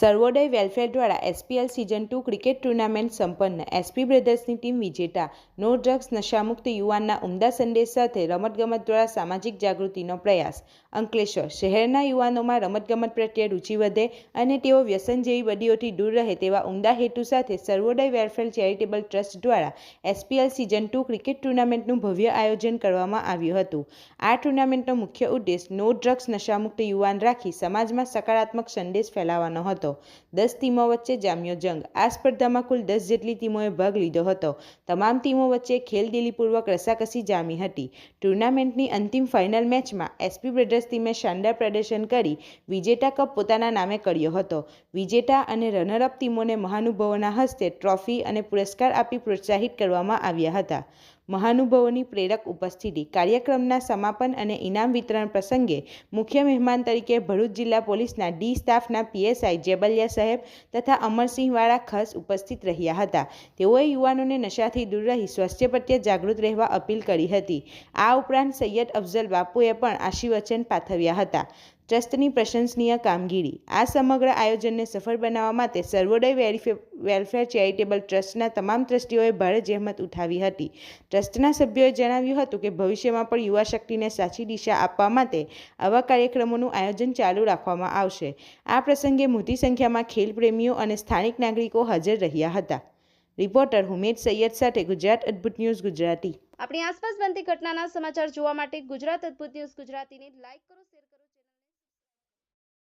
સર્વોદય welfare દ્વારા SPL season two cricket tournament સંપન્ન. SP બ્રધર્સની ટીમ વિજેતા. નો ડ્રગ્સ નશામુક્ત યુવાનના ઉમદા સંદેશ સાથે રમતગમત દ્વારા સામાજિક જાગૃતિનો પ્રયાસ. અંકલેશ્વર શહેરના યુવાનોમાં રમતગમત પ્રત્યે રુચિ વધે અને તેઓ વ્યસન જેવી બદીઓથી દૂર રહે તેવા ઉમદા હેતુ સાથે સર્વોદય વેલફેર ચેરિટેબલ ટ્રસ્ટ દ્વારા એસપીએલ સિઝન ટુ ક્રિકેટ ટુર્નામેન્ટનું ભવ્ય આયોજન કરવામાં આવ્યું હતું. આ ટુર્નામેન્ટનો મુખ્ય ઉદ્દેશ નો ડ્રગ્સ નશામુક્ત યુવાન રાખી સમાજમાં સકારાત્મક સંદેશ ફેલાવવાનો હતો. દસ ટીમો વચ્ચે જામ્યો જંગ. આ સ્પર્ધામાં કુલ દસ જેટલી ટીમોએ ભાગ લીધો હતો. તમામ ટીમો વચ્ચે ખેલદિલીપૂર્વક રસાકસી જામી હતી. ટુર્નામેન્ટની અંતિમ ફાઇનલ મેચમાં એસપી બ્રધર્સ ટીમે શાનદાર પ્રદર્શન કરી વિજેતા કપ પોતાના નામે કર્યો હતો. વિજેતા અને રનરઅપ ટીમોને મહાનુભાવોના હસ્તે ટ્રોફી અને પુરસ્કાર આપી પ્રોત્સાહિત કરવામાં આવ્યા હતા. મહાનુભાવોની પ્રેરક ઉપસ્થિતિ. કાર્યક્રમના સમાપન અને ઇનામ વિતરણ પ્રસંગે મુખ્ય મહેમાન તરીકે ભરૂચ જિલ્લા પોલીસના ડી સ્ટાફના પીએસઆઈ જેબલિયા સાહેબ તથા અમરસિંહવાળા ખસ ઉપસ્થિત રહ્યા હતા. તેઓએ યુવાનોને નશાથી દૂર રહી સ્વાસ્થ્ય પ્રત્યે જાગૃત રહેવા અપીલ કરી હતી. આ ઉપરાંત સૈયદ અફઝલ બાપુએ પણ આશીર્વચન પાઠવ્યા હતા. ટ્રસ્ટની પ્રશંસનીય કામગીરી. આ સમગ્ર આયોજનને સફળ બનાવવા માટે સર્વોદય વેલફેર વેલફેર ચેરિટેબલ ટ્રસ્ટના તમામ ટ્રસ્ટીઓએ ભારે જહેમત ઉઠાવી હતી. ટ્રસ્ટના સભ્યોએ જણાવ્યું હતું કે ભવિષ્યમાં પણ યુવા શક્તિને સાચી દિશા આપવા માટે આવા કાર્યક્રમોનું આયોજન ચાલુ રાખવામાં આવશે. આ પ્રસંગે મોટી સંખ્યામાં ખેલપ્રેમીઓ અને સ્થાનિક નાગરિકો હાજર રહ્યા હતા. રિપોર્ટર હુમેદ સૈયદ સાથે ગુજરાત અદ્ભુત ન્યૂઝ ગુજરાતી. આપણી આસપાસ બનતી ઘટનાના સમાચાર જોવા માટે ગુજરાત અદ્ભુત ન્યૂઝ ગુજરાતીને લાઈક કરો, શેર